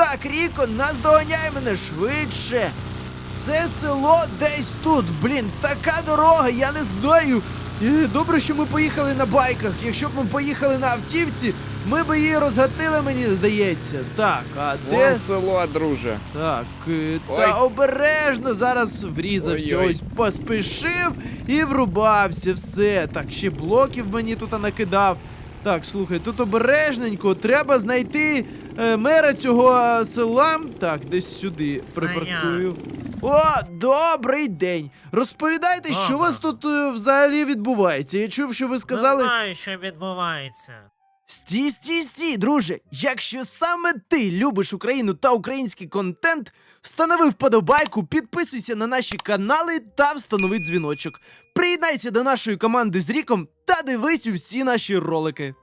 Так, Ріко, наздоганяй мене швидше. Це село десь тут. Блін, така дорога, я не знаю. Добре, що ми поїхали на байках. Якщо б ми поїхали на автівці, ми б її розгатили, мені здається. Так, а де. Вон село, друже. Так, е, Ой. та обережно зараз врізався. Ой-ой. Ось поспішив і врубався. Все. Так, ще блоків мені тут накидав. Так, слухай, тут обережненько. Треба знайти е, мера цього е, села. Так, десь сюди припаркую. О, добрий день! Розповідайте, що у вас тут е, взагалі відбувається. Я чув, що ви сказали. Не знаю, що відбувається. Стій, стій, стій, друже. Якщо саме ти любиш Україну та український контент, встанови вподобайку, підписуйся на наші канали та встанови дзвіночок. Приєднайся до нашої команди з Ріком та дивись усі наші ролики.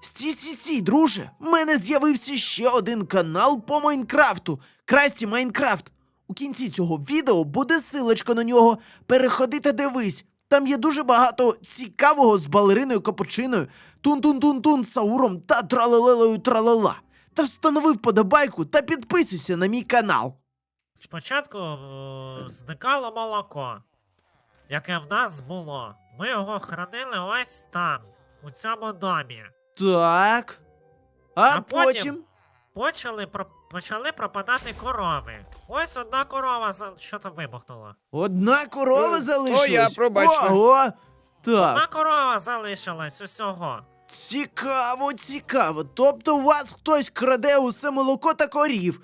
Стій, стій, стій, друже. В мене з'явився ще один канал по Майнкрафту Красті Майнкрафт. У кінці цього відео буде силочка на нього. Переходи та дивись. Там є дуже багато цікавого з балериною капучиною, тун-тун-тун-тун, Сауром та тралелелею тралала. Та встанови вподобайку та підписуйся на мій канал. Спочатку е, зникало молоко, яке в нас було. Ми його хранили ось там, у цьому домі. Так. А, А потім. потім- Почали, про... Почали пропадати корови. Ось одна корова за... що то вибухнула. Одна корова О, залишилась. о, я, пробачте. Ого. Одна корова залишилась усього. Цікаво, цікаво. Тобто у вас хтось краде усе молоко та корів.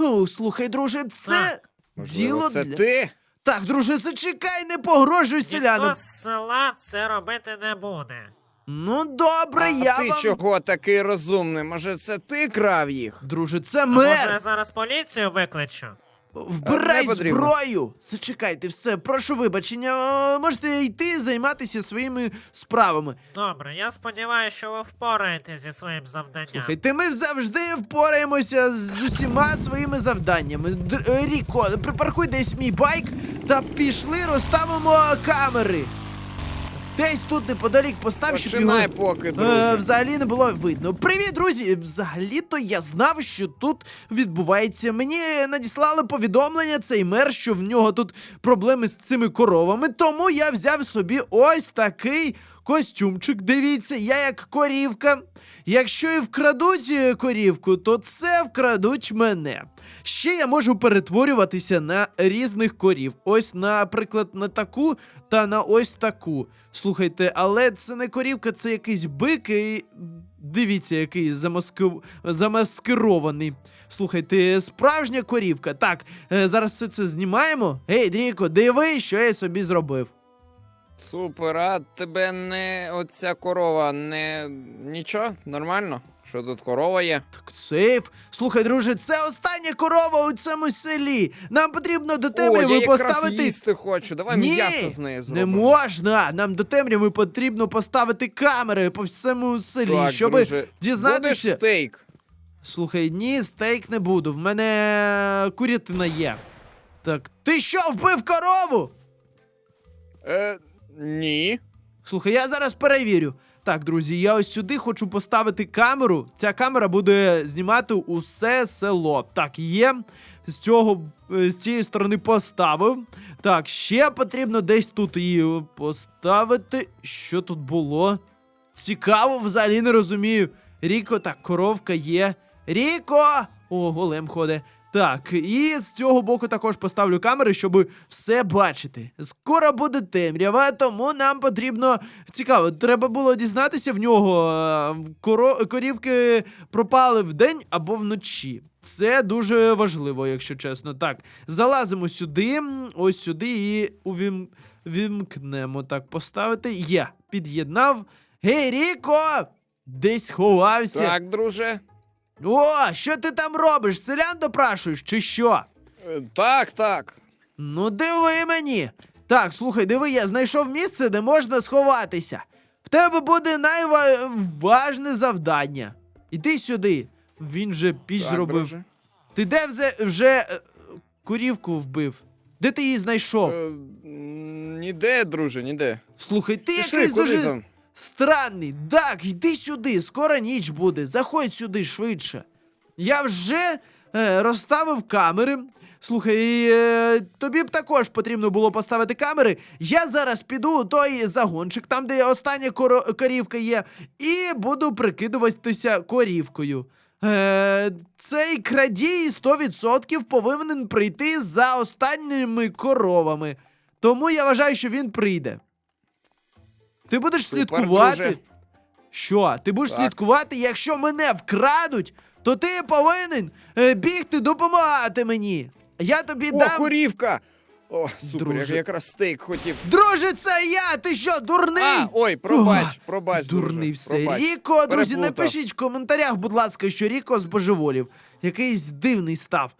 О, слухай, друже, це Так. Можливо, діло це для. ти? Так, друже, зачекай, не погрожуй селянам. Ніхто з села це робити не буде. Ну, добре, а я ти вам. чого такий розумний? Може, це ти крав їх? Друже, це А може я зараз поліцію викличу? Вбирай зброю! Зачекайте, все, прошу вибачення. Е, Можете йти займатися своїми справами. Добре, я сподіваюся, що ви впораєтесь зі своїм завданням. Слухайте, ми завжди впораємося з усіма своїми завданнями. Д- е, Ріко, припаркуй десь мій байк та пішли, розставимо камери. Десь тут неподалік постав, щоб його Починай поки, е, взагалі не було видно. Привіт, друзі! Взагалі-то я знав, що тут відбувається. Мені надіслали повідомлення цей мер, що в нього тут проблеми з цими коровами. Тому я взяв собі ось такий костюмчик. Дивіться, я як корівка. Якщо і вкрадуть е, корівку, то це вкрадуть мене. Ще я можу перетворюватися на різних корів. Ось, наприклад, на таку та на ось таку. Слухайте, але це не корівка, це якийсь бик. І... Дивіться, який замаски... замаскирований. Слухайте, справжня корівка. Так, е, зараз все це знімаємо. Гей, Дріко, диви, що я собі зробив. Супер, а тебе не оця корова не. нічого? Нормально? Що тут корова є? Так, сейф. Слухай, друже, це остання корова у цьому селі. Нам потрібно до О, я темряви якраз поставити. їсти хочу. Давай Ні, м'ясо з неї Не можна! Нам до темряви потрібно поставити камери по всьому селі, Так, щоб друже, дізнатися. Будеш стейк. Слухай, ні, стейк не буду. В мене курятина є. Так, ти що, вбив корову? Е, ні. Слухай, я зараз перевірю. Так, друзі, я ось сюди хочу поставити камеру. Ця камера буде знімати усе село. Так, є. З цього е, з цієї сторони поставив. Так, ще потрібно десь тут її поставити. Що тут було? Цікаво, взагалі не розумію. Ріко, так, коровка є. Ріко! О, голем ходить. Так, і з цього боку також поставлю камери, щоб все бачити. Скоро буде темрява, тому нам потрібно. Цікаво, треба було дізнатися в нього. е, Коро... Корівки пропали вдень або вночі. Це дуже важливо, якщо чесно. Так, залазимо сюди, ось сюди і увім... вімкнемо. Так, поставити. Є, під'єднав. Гей, Ріко! Десь ховався. Так, друже. О, що ти там робиш? Селян допрашуєш, чи що? Е, так, так. Ну, диви мені. Так, слухай, диви, я знайшов місце, де можна сховатися. В тебе буде найважне завдання. Іди сюди. Він вже піч так, зробив. друже. Ти де вже, вже курівку вбив? Де ти її знайшов? Е, ніде, друже, ніде. Слухай, ти Пішли, якийсь дуже там? Странний. Так, йди сюди, скоро ніч буде. Заходь сюди швидше. Я вже е, розставив камери. Слухай, е, тобі б також потрібно було поставити камери. Я зараз піду у той загончик, там, де остання корівка є, і буду прикидуватися корівкою. Е, цей крадій 100% повинен прийти за останніми коровами. Тому я вважаю, що він прийде. Ти будеш Супер, слідкувати. друже. Що? Ти будеш Так. слідкувати, якщо мене вкрадуть, то ти повинен е, бігти допомагати мені. Я тобі О, дам. корівка! О, супер, Друже. я якраз стейк хотів. Друже, це я! Ти що, дурний? А, ой, пробач, Ох, пробач. Дурний друже, все. пробач. Ріко, друзі, Переплутав. напишіть в коментарях, будь ласка, що Ріко збожеволів. Якийсь дивний став.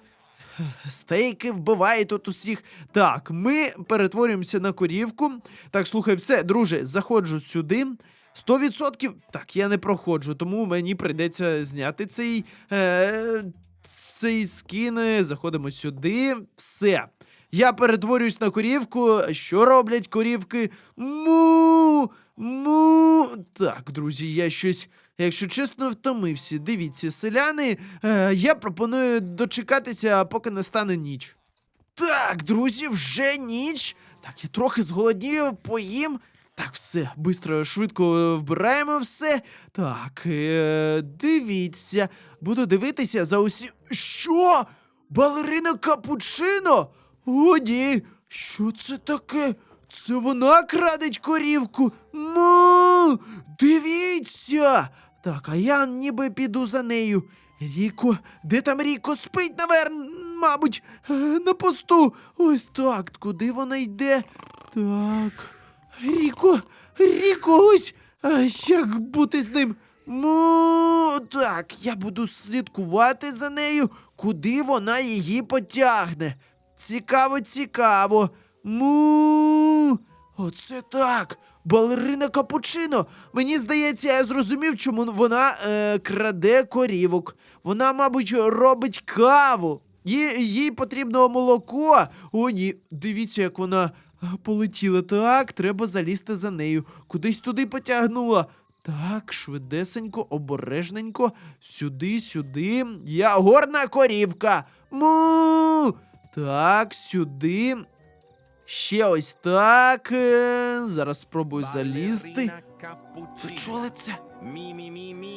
Стейки вбиває тут усіх. Так, ми перетворюємося на корівку. Так, слухай, все, друже, заходжу сюди. 100%. Так, я не проходжу, тому мені прийдеться зняти цей, е, цей скін. Заходимо сюди. Все. Я перетворююсь на корівку. Що роблять корівки? Му. Му. Так, друзі, я щось, якщо чесно, втомився. Дивіться, селяни, е, я пропоную дочекатися, поки настане ніч. Так, друзі, вже ніч. Так, я трохи зголоднів, поїм. Так, все, бистро, швидко е, вбираємо все. Так, е, дивіться, буду дивитися за усі. Що? Балерина Капучино? О, ні. Що це таке? Це вона крадить корівку. Му! Дивіться! Так, а я ніби піду за нею. Ріко, де там Ріко спить, навер, мабуть, е, на посту. Ось так. Куди вона йде? Так. Ріко, Ріко, ось. А, як бути з ним? Ну, так, я буду слідкувати за нею, куди вона її потягне. Цікаво, цікаво. Му. Оце так. Балерина Капучино. Мені здається, я зрозумів, чому вона е, краде корівок. Вона, мабуть, робить каву. Їй, їй потрібно молоко. О, ні, дивіться, як вона е, полетіла. Так, треба залізти за нею. Кудись туди потягнула. Так, швидесенько, обережненько, сюди, сюди. Я горна корівка. Му. Так, сюди. Ще ось так. е, Зараз спробую залізти. Ви чули це?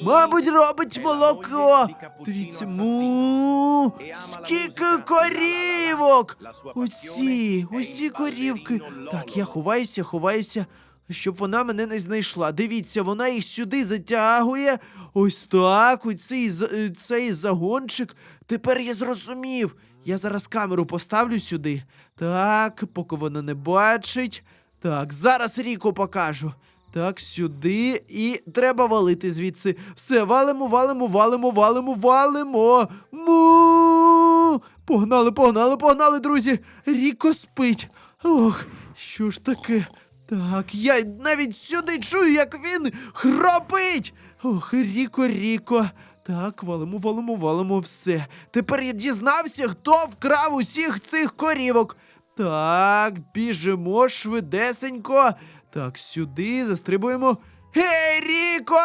Мабуть, робить молоко. Дивіться, му. Скільки корівок! Усі, усі корівки. Так, я ховаюся, ховаюся, щоб вона мене не знайшла. Дивіться, вона їх сюди затягує. Ось так, ось цей, е, цей загончик. Тепер я зрозумів. Я зараз камеру поставлю сюди. Так, поки вона не бачить. Так, зараз Ріку покажу. Так, сюди і треба валити звідси. Все, валимо, валимо, валимо, валимо, валимо. Му! Погнали, погнали, погнали, друзі. Ріко спить. Ох, що ж таке? Так, я навіть сюди чую, як він хропить. Ох, Ріко, Ріко. Так, валимо, валимо, валимо все. Тепер я дізнався, хто вкрав усіх цих корівок. Так, біжимо швидесенько. Так, сюди застрибуємо. Гей, Ріко!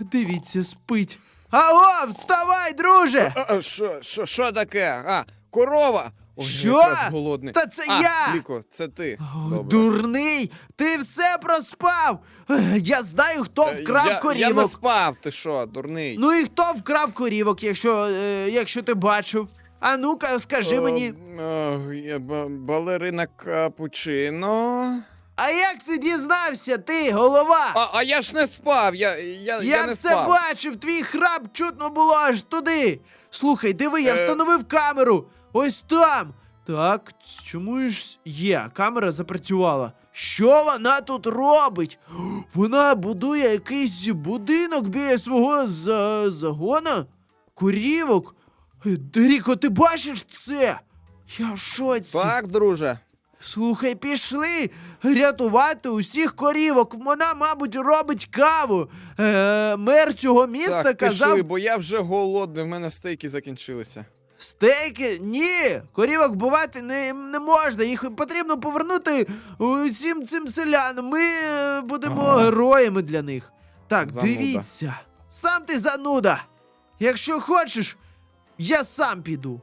Дивіться, спить. Аго, вставай, друже! А, а, Що, що, що таке? А, корова! Ой, я Що? якраз голодний. Та це а, я! Ліко, це ти. О, Добре. дурний! Ти все проспав! Ех, Я знаю, хто Е, вкрав я, Я не корівок. спав, ти що, дурний? Ну і хто вкрав корівок, якщо, е, якщо ти бачив? А ну-ка, скажи Е, мені. е, я ба- балерина капучино. А як ти дізнався, ти, голова? А, а я ж не спав, я, я, я не все спав. бачив, твій храп чутно було аж туди. Слухай, диви, я Е. встановив камеру. Ось там. Так, чому ж є? Камера запрацювала. Що вона тут робить? Вона будує якийсь будинок біля свого за... загона? Курівок? Е, Деріко, ти бачиш це? Я в шоці. Так, друже. Слухай, пішли рятувати усіх корівок. Вона, мабуть, робить каву. Е, мер цього міста так, казав. пішли, бо я вже голодний, в мене стейки закінчилися. Стейки? Ні, корівок бувати не, не можна. Їх потрібно повернути усім цим селянам. Ми е, будемо Ага. героями для них. Так, Зануда. дивіться. Сам ти зануда. Якщо хочеш, Я сам піду.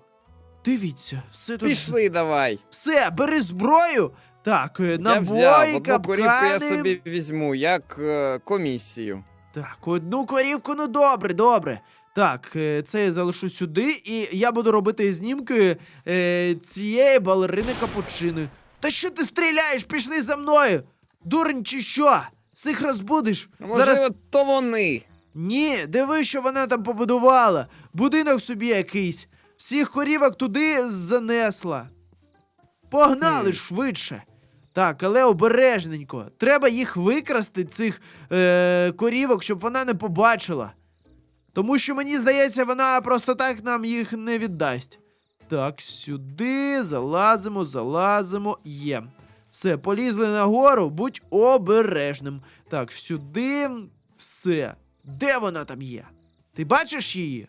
Дивіться, все тут. Пішли давай. Все, бери зброю. Так, е, я взяв одну корівку я собі візьму, як е, комісію. Так, одну корівку, ну добре, добре. Так, е, це я залишу сюди, і я буду робити знімки е, цієї балерини капучини. Та що ти стріляєш? Пішли за мною! Дурень чи що? Всіх розбудиш? Можливо, Зараз. то вони. Ні, диви, що вона там побудувала. Будинок собі якийсь. Всіх корівок туди занесла. Погнали Хм. швидше. Так, але обережненько. Треба їх викрасти, цих е, корівок, щоб вона не побачила. Тому що мені здається, вона просто так нам їх не віддасть. Так, сюди залазимо, залазимо. Є. Все, полізли нагору, будь обережним. Так, сюди. Все. Де вона там є? Ти бачиш її?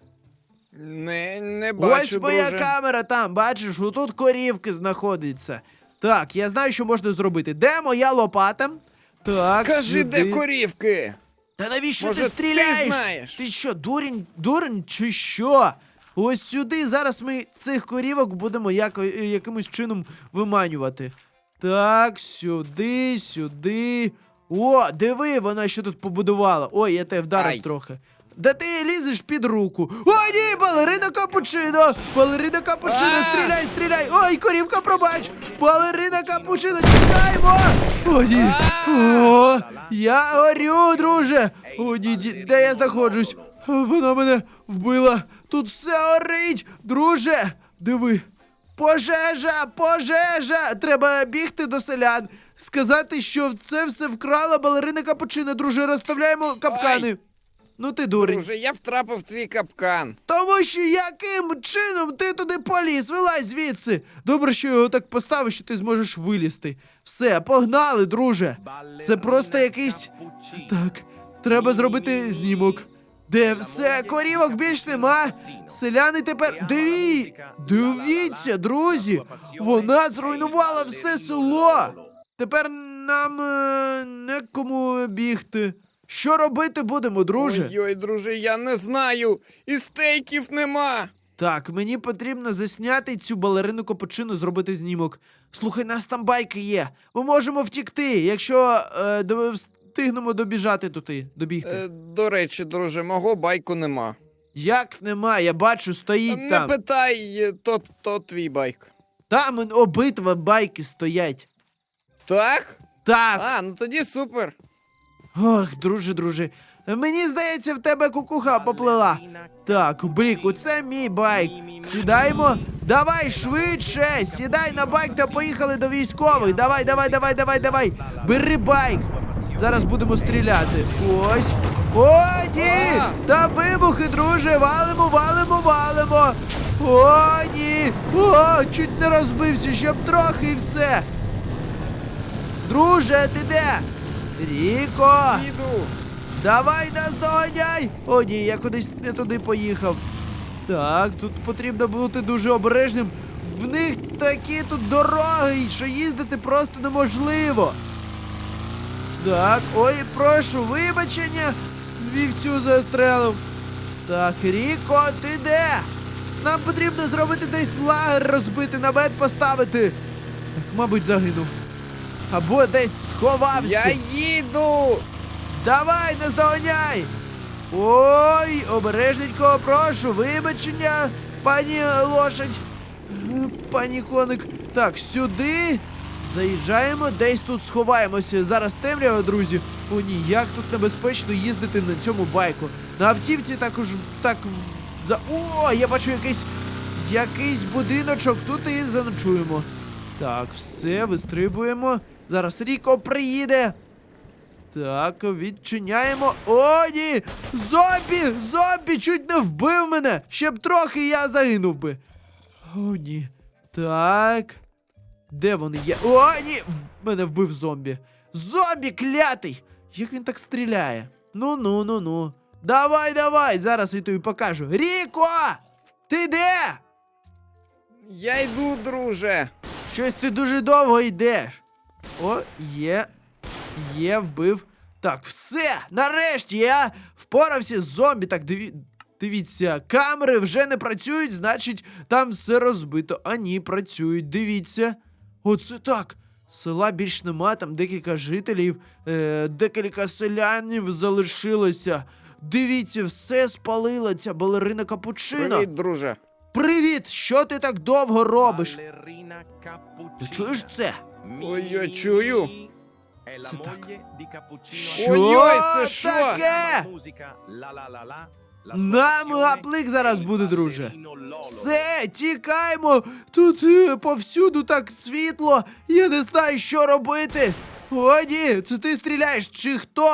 Не, не бачу, Ось моя друже. камера там, бачиш, отут корівки знаходяться. Так, я знаю, що можна зробити. Де моя лопата? Так, Кажи, сюди. де корівки? Та навіщо Може, ти стріляєш? ти знаєш? Ти що, дурень, дурень чи що? Ось сюди зараз ми цих корівок будемо яко, якимось чином виманювати. Так, сюди, сюди. О, диви, вона що тут побудувала. Ой, я тебе вдарив Ай. трохи. Да ти лізеш під руку. О, ні, балерина капучино! Балерина капучино, стріляй, стріляй! Ой, корівка, пробач! Балерина капучино, тікаємо! О, ні! О, я горю, друже! О, ні, ді- де я знаходжусь? Вона мене вбила! Тут все горить! Друже! Диви! Пожежа! Пожежа! Треба бігти до селян! Сказати, що це все вкрала балерина капучино, друже, розставляємо капкани. Ну ти дурень. Друже, я втрапив в твій капкан. Тому що яким чином ти туди поліз? Вилазь звідси. Добре, що його так поставив, що ти зможеш вилізти. Все, погнали, друже. Це просто якийсь. Так, треба зробити знімок. Де все, корівок більш нема. Селяни тепер. Диві... Дивіться, друзі! Вона зруйнувала все село. Тепер нам е, некому бігти. Що робити будемо, друже? Ой-ой, друже, я не знаю. І стейків нема. Так, мені потрібно засняти цю балерину капучину, зробити знімок. Слухай, нас там байки є. Ми можемо втікти, якщо е, до- встигнемо добіжати туди, добігти. Е, до речі, друже, мого байку нема. Як нема, я бачу, стоїть Не там. питай, е, то, то твій байк. Там обидва байки стоять. Так? Так. А, ну тоді супер. Ох, друже, друже. Мені здається, в тебе кукуха поплила. Так, Бріку, це мій байк. Сідаємо. Давай швидше. Сідай на байк та поїхали до військових. Давай, давай, давай, давай, давай. Бери байк. Зараз будемо стріляти. Ось. О, ні! Та вибухи, друже! Валимо, валимо, валимо! О, ні! О, чуть не розбився, щоб трохи і все. Друже, ти де? Ріко! Їду. Давай нас доганяй! О, ні, я кудись не туди поїхав. Так, тут потрібно бути дуже обережним. В них такі тут дороги, що їздити просто неможливо. Так, ой, прошу вибачення. Вівцю застрелив. Так, Ріко, ти де? Нам потрібно зробити десь лагер розбити, намет поставити. Так, мабуть, загинув. Або десь сховався. Я їду. Давай, наздоганяй! Ой, обережненько, прошу, вибачення, пані лошадь. Е, Пані коник. Так, сюди. Заїжджаємо, десь тут сховаємося. Зараз темрява, друзі. О, ні, як тут небезпечно їздити на цьому байку. На автівці також так за. О, я бачу якийсь якийсь будиночок. Тут і заночуємо. Так, все, вистрибуємо. Зараз Ріко приїде. Так, відчиняємо. О, ні! Зомбі! Зомбі! Чуть не вбив мене! Ще б трохи я загинув би. О, ні. Так. Де вони є? О, ні! Мене вбив зомбі. Зомбі клятий! Як він так стріляє? Ну ну ну ну. Давай, давай! Зараз я тобі покажу. Ріко! Ти де? Я йду, друже. Щось ти дуже довго йдеш. О, є. Є, вбив. Так, все! Нарешті я впорався з зомбі. Так, диві. Дивіться, камери вже не працюють, значить, там все розбито. А ні, працюють. Дивіться. Оце так. Села більш нема, там декілька жителів, е, декілька селянів залишилося. Дивіться, все спалила ця балерина капучино. Привіт, друже. Привіт! Що ти так довго робиш? Балерина Ти Капучина. чуєш це? Ой, я чую. Це так. Що Ой-ой, це що? таке? Нам гаплик зараз буде, друже. Все, тікаймо! Тут е, повсюду так світло. Я не знаю, що робити. О, ні, це ти стріляєш, чи хто?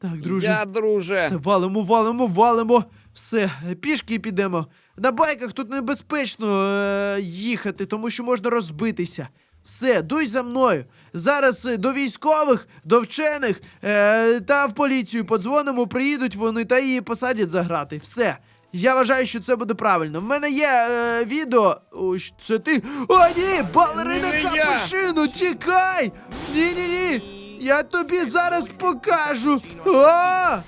Так, друже. Я, друже. Все, валимо, валимо, валимо. Все, пішки підемо. На байках тут небезпечно е, їхати, тому що можна розбитися. Все, дуй за мною. Зараз е, до військових, до вчених е, та в поліцію подзвонимо, приїдуть вони та її посадять за грати. Все. Я вважаю, що це буде правильно. В мене є е, відео. Ось це ти. О, ні! Балерина капушину, тікай! Ні-ні-ні! Я тобі зараз покажу! А!